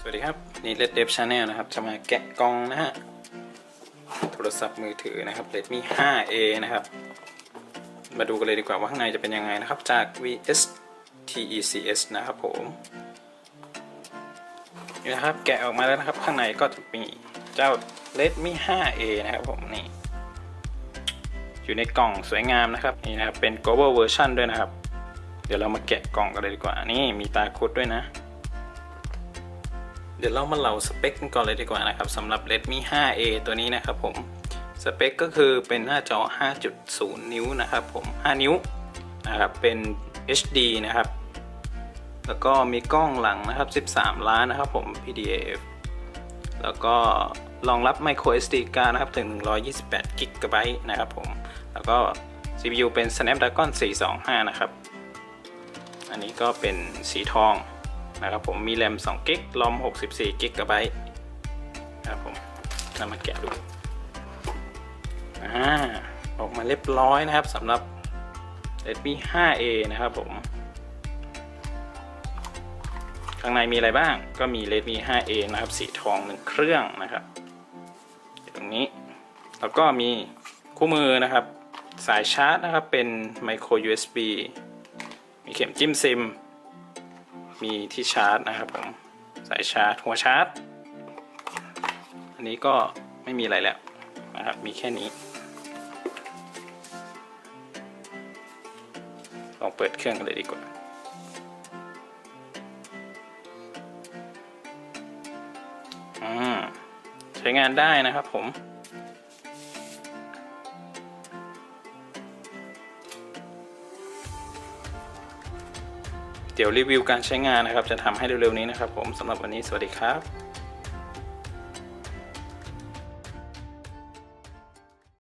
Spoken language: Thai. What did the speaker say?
สวัสดีครับ นี่ Red Dev Channel นะครับ จะมาแกะกล่องนะฮะ โทรศัพท์มือถือนะครับ Redmi 5A นะครับ มาดูกันเลยดีกว่าว่าข้างในจะเป็นยังไงนะครับ จาก VS TECS นะครับผม นี่นะครับ แกะออกมาแล้วนะครับ ข้างในก็จะมีเจ้า Redmi 5A นะครับผม นี่ อยู่ในกล่องสวยงามนะครับ นี่นะครับ เป็น global version ด้วยนะครับ เดี๋ยวเรามาแกะกล่องกันเลยดีกว่า นี่มีตาคุดด้วยนะ เดี๋ยวเรามาเล่าสเปคกันก่อนเลยดีกว่านะครับสำหรับ Redmi 5A ตัวนี้นะครับผม สเปคก็คือเป็นหน้าจอ 5.0 นิ้วนะครับผม 5 นิ้วนะครับเป็น HD นะครับ แล้วก็มีกล้องหลังนะครับ 13 ล้านนะครับผม PDAF แล้วก็รองรับ micro SD card นะครับถึง 128 GB นะครับผม แล้วก็ CPU เป็น Snapdragon 425 นะครับ อันนี้ก็เป็นสีทอง นะครับผมมีแรม2กิกลอม64กิกะไบต์นะครับผมนำมาแกะดูอ่าออกมาเรียบร้อยนะครับสำหรับ Redmi 5A นะครับผม ข้างในมีอะไรบ้างก็มี Redmi 5A นะครับ สีทองหนึ่งเครื่องนะครับอยู่ตรงนี้ แล้วก็มีคู่มือนะครับ สายชาร์จนะครับเป็น micro USB มีเข็มจิ้มซิม มีที่ชาร์จนะครับผมสายชาร์จหัวชาร์จ อันนี้ก็ไม่มีอะไรแล้วนะครับมีแค่นี้ ลองเปิดเครื่องกันเลยดีกว่าอืมใช้งานได้นะครับผม เดี๋ยวรีวิวการใช้งานนะครับ จะทำให้เร็วๆนี้นะครับผมสำหรับวันนี้สวัสดีครับ